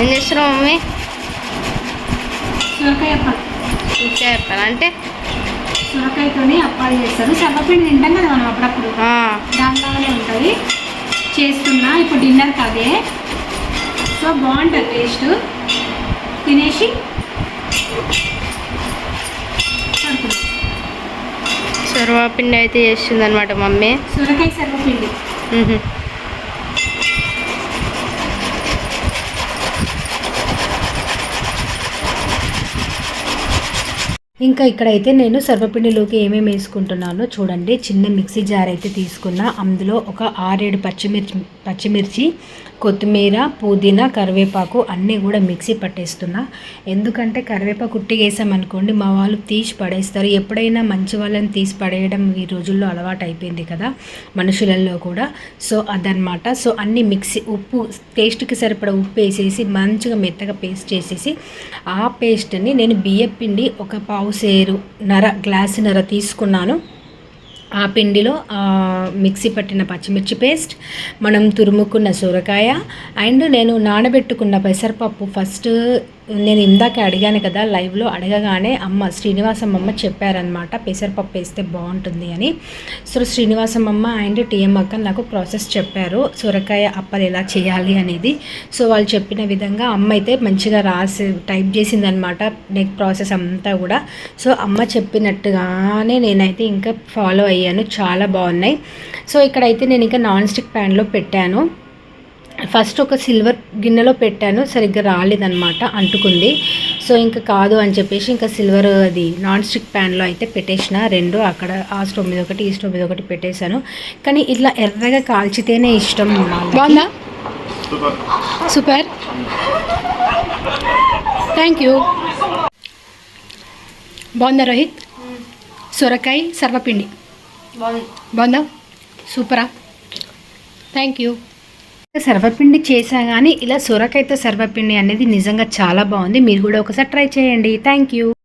ఏం చేస్తున్నావు మమ్మీ? సొరకాయ అప్పాలు? చెప్పాలంటే సొరకాయతోని అప్పాలు చేస్తారు. సర్వపిండి తింటాం కదా మనం అప్పుడప్పుడు. దాంట్లోనే ఉంటుంది. చేస్తున్నా. ఇప్పుడు డిన్నర్కి అదే. సో బాగుంటుంది టేస్ట్ తినేసి సర్వపిండి అయితే చేస్తుంది అనమాట మమ్మీ. సొరకాయ సర్వపిండి. ఇంకా ఇక్కడైతే నేను సర్వపిండిలోకి ఏమేమి వేసుకుంటున్నానో చూడండి. చిన్న మిక్సీ జార్ అయితే తీసుకున్నా. అందులో ఒక ఆరేడు పచ్చిమిర్చి పచ్చిమిర్చి కొత్తిమీర పుదీనా కరివేపాకు అన్నీ కూడా మిక్సీ పట్టేస్తున్నా. ఎందుకంటే కరివేపాకు ఉట్టిగేసామనుకోండి మా వాళ్ళు తీసి పడేస్తారు. ఎప్పుడైనా మంచి వాళ్ళని తీసి పడేయడం ఈ రోజుల్లో అలవాటు అయిపోయింది కదా మనుషులలో కూడా. సో అదనమాట సో అన్ని మిక్సీ ఉప్పు టేస్ట్కి సరిపడా ఉప్పు వేసేసి మంచిగా మెత్తగా పేస్ట్ చేసేసి ఆ పేస్ట్ని నేను బియ్య పిండి ఒక పావు సేరు నర గ్లాసు నర తీసుకున్నాను. ఆ పిండిలో మిక్సీ పట్టిన పచ్చిమిర్చి పేస్ట్ మనం తురుముకున్న సొరకాయ అండ్ నేను నానబెట్టుకున్న పెసరపప్పు ఫస్ట్ నేను ఇందాక అడిగాను కదా లైవ్లో అడగగానే అమ్మ శ్రీనివాసం అమ్మ చెప్పారనమాట పెసరపప్పు వేస్తే బాగుంటుంది అని. సో శ్రీనివాసం అమ్మ అండ్ టీఎం అక్క నాకు ప్రాసెస్ చెప్పారు సొరకాయ అప్పలు ఎలా చేయాలి అనేది. సో వాళ్ళు చెప్పిన విధంగా అమ్మ అయితే మంచిగా రాసి టైప్ చేసిందనమాట నెక్ ప్రాసెస్ అంతా కూడా. సో అమ్మ చెప్పినట్టుగానే నేనైతే ఇంకా ఫాలో అయ్యాను చాలా బాగున్నాయి. సో ఇక్కడైతే నేను ఇంకా నాన్ స్టిక్ ప్యాన్లో పెట్టాను. ఫస్ట్ ఒక సిల్వర్ గిన్నెలో పెట్టాను సరిగ్గా రాలేదనమాట అంటుకుంది. సో ఇంకా కాదు అని చెప్పేసి ఇంకా సిల్వర్ అది నాన్ స్టిక్ ప్యాన్లో అయితే పెట్టేసిన రెండు అక్కడ ఆ స్టవ్ మీద ఒకటి ఈ స్టవ్ మీద ఒకటి పెట్టేశాను. కానీ ఇట్లా ఎర్రగా కాల్చితేనే ఇష్టం. బాగుందా? సూపర్. థ్యాంక్ యూ బాగుందా రోహిత్? సొరకాయ సర్వపిండి. బాగుందా. సూపరా. థ్యాంక్ యూ సర్వపిండి చేసా కానీ ఇలా సొరకాయతో సర్వపిండి అనేది నిజంగా చాలా బాగుంది. మీరు కూడా ఒకసారి ట్రై చేయండి. Thank you.